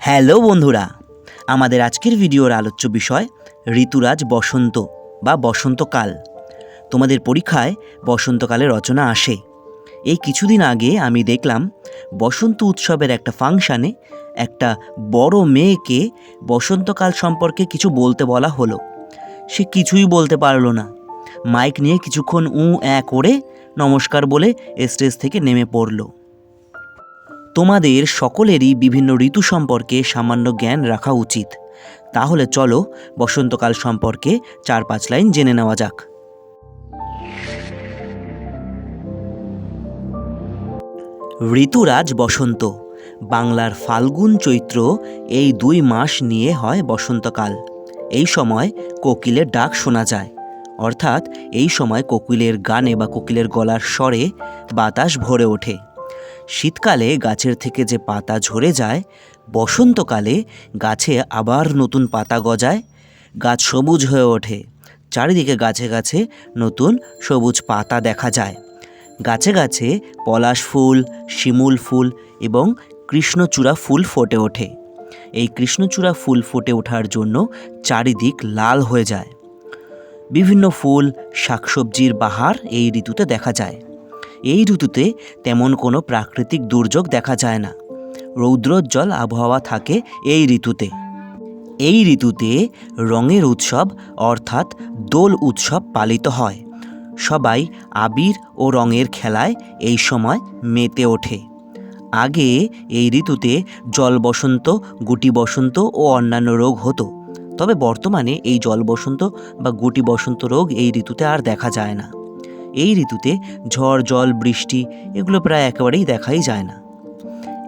Hello বন্ধুরা, আমাদের আজকের ভিডিওর আলোচ্য বিষয় ঋতুরাজ বসন্ত বা বসন্তকাল। তোমাদের পরীক্ষায় বসন্তকালে রচনা আসে। এই কিছুদিন আগে আমি দেখলাম বসন্ত উৎসবের একটা ফাংশানে একটা বড় মেয়েকে বসন্তকাল সম্পর্কে কিছু বলতে বলা হলো। সে কিছুই বলতে পারল না। মাইক নিয়ে কিছুক্ষণ উ অ্যাঁ করে নমস্কার বলে স্টেজ থেকে নেমে পড়ল। তোমাদের সকলেরই বিভিন্ন ঋতু সম্পর্কে সামান্য জ্ঞান রাখা উচিত। তাহলে চলো বসন্তকাল সম্পর্কে চার পাঁচ লাইন জেনে নেওয়া যাক। ঋতুরাজ বসন্ত, বাংলার ফাল্গুন চৈত্র এই দুই মাস নিয়ে হয় বসন্তকাল। এই সময় কোকিলের ডাক শোনা যায়। অর্থাৎ এই সময় কোকিলের গানে বা কোকিলের গলার স্বরে বাতাস ভরে ওঠে। শীতকালে গাছের থেকে যে পাতা ঝরে যায়, বসন্তকালে গাছে আবার নতুন পাতা গজায়, গাছ সবুজ হয়ে ওঠে। চারিদিকে গাছে গাছে নতুন সবুজ পাতা দেখা যায়। গাছে গাছে পলাশ ফুল, শিমুল ফুল এবং কৃষ্ণচূড়া ফুল ফুটে ওঠে। এই কৃষ্ণচূড়া ফুল ফুটে ওঠার জন্য চারিদিক লাল হয়ে যায়। বিভিন্ন ফুল, শাকসবজির বাহার এই ঋতুতে দেখা যায়। এই ঋতুতে তেমন কোনো প্রাকৃতিক দুর্যোগ দেখা যায় না। রৌদ্রোজ্জ্বল আবহাওয়া থাকে এই ঋতুতে। এই ঋতুতে রঙের উৎসব অর্থাৎ দোল উৎসব পালিত হয়। সবাই আবির ও রঙের খেলায় এই সময় মেতে ওঠে। আগে এই ঋতুতে জল বসন্ত, গুটি বসন্ত ও অন্যান্য রোগ হতো। তবে বর্তমানে এই জল বসন্ত বা গুটি বসন্ত রোগ এই ঋতুতে আর দেখা যায় না। এই ঋতুতে ঝড়, জল, বৃষ্টি এগুলো প্রায় একেবারেই দেখাই যায় না।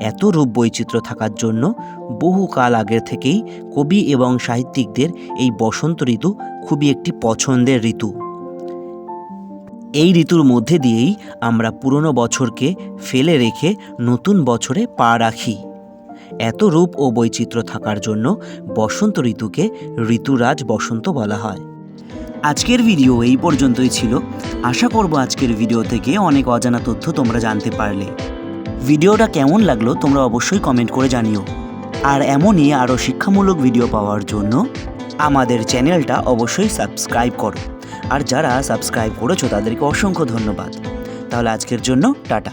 এত রূপ বৈচিত্র্য থাকার জন্য বহু কাল আগের থেকেই কবি এবং সাহিত্যিকদের এই বসন্ত ঋতু খুবই একটি পছন্দের ঋতু। এই ঋতুর মধ্যে দিয়েই আমরা পুরনো বছরকে ফেলে রেখে নতুন বছরে পা রাখি। এত রূপ ও বৈচিত্র্য থাকার জন্য বসন্ত ঋতুকে ঋতুরাজ বসন্ত বলা হয়। আজকের ভিডিও এই পর্যন্তই ছিল। আশা করব আজকের ভিডিও থেকে অনেক অজানা তথ্য তোমরা জানতে পারলে। ভিডিওটা কেমন লাগল তোমরা অবশ্যই কমেন্ট করে জানিও। আর এমনই আরও শিক্ষামূলক ভিডিও পাওয়ার জন্য আমাদের চ্যানেলটা অবশ্যই সাবস্ক্রাইব করো। আর যারা সাবস্ক্রাইব করেছ তাদেরকে অসংখ্য ধন্যবাদ। তাহলে আজকের জন্য টাটা।